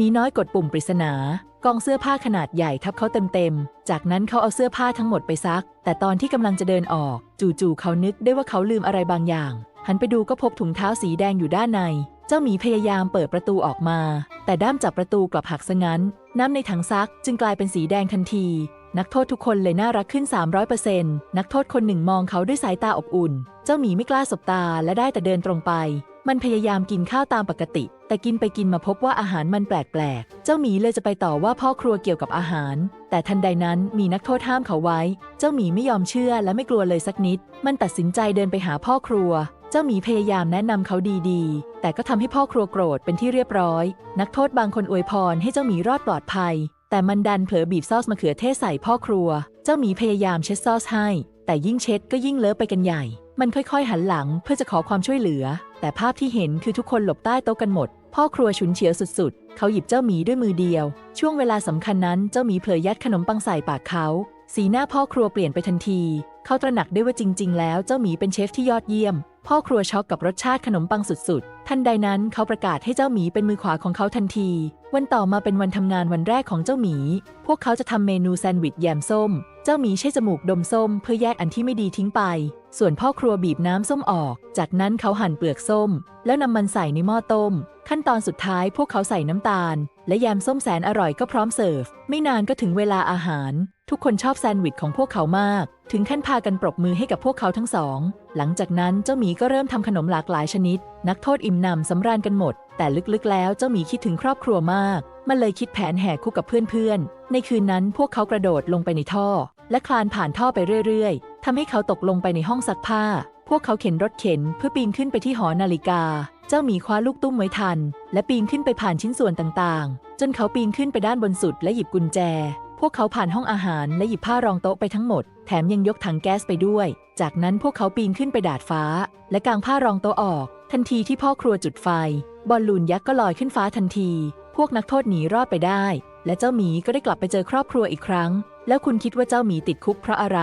มีน้อยกดปุ่มปริศนากองเสื้อผ้าขนาดใหญ่ทับเขาเต็มๆ จากนั้นเขาเอาเสื้อผ้าทั้งหมดไปซัก แต่ตอนที่กำลังจะเดินออก จู่ๆเขานึกได้ว่าเขาลืมอะไรบางอย่าง หันไปดูก็พบถุงเท้าสีแดงอยู่ด้านใน เจ้าหมีพยายามเปิดประตูออกมา แต่ด้ามจับประตูกลับหักซะงั้น น้ำในถังซักจึงกลายเป็นสีแดงทันที นักโทษทุกคนเลยน่ารักขึ้น 300%นักโทษคนหนึ่งมองเขาด้วยสายตาอบอุ่น เจ้าหมีไม่กล้าสบตาและได้แต่เดินตรงไป มันพยายามกินข้าวตามปกติ แต่กินไปกินมาพบว่าอาหารมันแปลกๆ เจ้าหมีเลยจะไปต่อว่าพ่อครัวเกี่ยวกับอาหาร แต่ทันใดนั้นมีนักโทษห้ามเขาไว้ เจ้าหมีไม่ยอมเชื่อและไม่กลัวเลยสักนิด มันตัดสินใจเดินไปหาพ่อครัว เจ้าหมีพยายามแนะนำเขาดีๆ แต่ก็ทำให้พ่อครัวโกรธเป็นที่เรียบร้อย นักโทษบางคนอวยพรให้เจ้าหมีรอดปลอดภัย แต่มันดันเผลอบีบซอสมะเขือเทศใส่พ่อครัว เจ้าหมีพยายามเช็ดซอสให้ แต่ยิ่งเช็ดก็ยิ่งเลอะไปกันใหญ่ มันค่อยๆ หันหลังเพื่อจะขอความช่วยเหลือ แต่ภาพที่เห็นคือทุกคนหลบใต้โต๊ะกันหมด พ่อครัวฉุนเฉียวสุดๆ เขาหยิบเจ้าหมีด้วยมือเดียว ช่วงเวลาสำคัญนั้นเจ้าหมีเผลอยัดขนมปังใส่ปากเขา สีหน้าพ่อครัวเปลี่ยนไปทันที เขาตระหนักได้ว่าจริง ๆ แล้วเจ้าหมีเป็นเชฟที่ยอดเยี่ยม พ่อครัวช็อกกับรสชาติขนมปังสุดๆ ทันใดนั้นเขาประกาศให้เจ้าหมีเป็นมือขวาของเขาทันที วันต่อมาเป็นวันทำงานวันแรกของเจ้าหมี พวกเขาจะทำเมนูแซนด์วิชแยมส้ม เจ้าหมีใช้จมูกดมส้ม เพื่อแยกอันที่ไม่ดีทิ้งไป ส่วนพ่อครัวบีบน้ำส้มออก จากนั้นเขาหั่นเปลือกส้ม แล้วนำมันใส่ในหม้อต้ม ขั้นตอนสุดท้ายพวกเขาใส่น้ำตาล และแยมส้มแสนอร่อยก็พร้อมเสิร์ฟ ไม่นานก็ถึงเวลาอาหาร ทุกคนชอบแซนด์วิชของพวกเขามาก ถึงขั้นพากันปรบมือให้กับพวกเขาทั้งสอง หลังจากนั้นเจ้าหมีก็เริ่มทำขนมหลากหลายชนิด นักโทษอิ่มหนำสำราญกันหมด แต่ลึกๆ แล้วเจ้าหมีคิดถึงครอบครัวมาก มันเลยคิดแผนแหกคุกกับเพื่อนๆ ในคืนนั้นพวกเขากระโดดลงไปในท่อ และคลานผ่านท่อไปเรื่อยๆ ทำให้เขาตกลงไปในห้องซักผ้า พวกเขาเข็นรถเข็นเพื่อปีนขึ้นไปที่หอนาฬิกา เจ้าหมีคว้าลูกตุ้มไว้ทัน และปีนขึ้นไปผ่านชิ้นส่วนต่างๆ จนเขาปีนขึ้นไปด้านบนสุดและหยิบกุญแจ พวกเขาผ่านห้องอาหารและหยิบผ้ารองโต๊ะไปทั้งหมด แถมยังยกถังแก๊สไปด้วย จากนั้นพวกเขาปีนขึ้นไปดาดฟ้า และกางผ้ารองโต๊ะออก ทันทีที่พ่อครัวจุดไฟ บอลลูนยักษ์ก็ลอยขึ้นฟ้าทันที พวกนักโทษหนีรอดไปได้ และเจ้าหมีก็ได้กลับไปเจอครอบครัวอีกครั้ง แล้วคุณคิดว่าเจ้าหมีติดคุกเพราะอะไร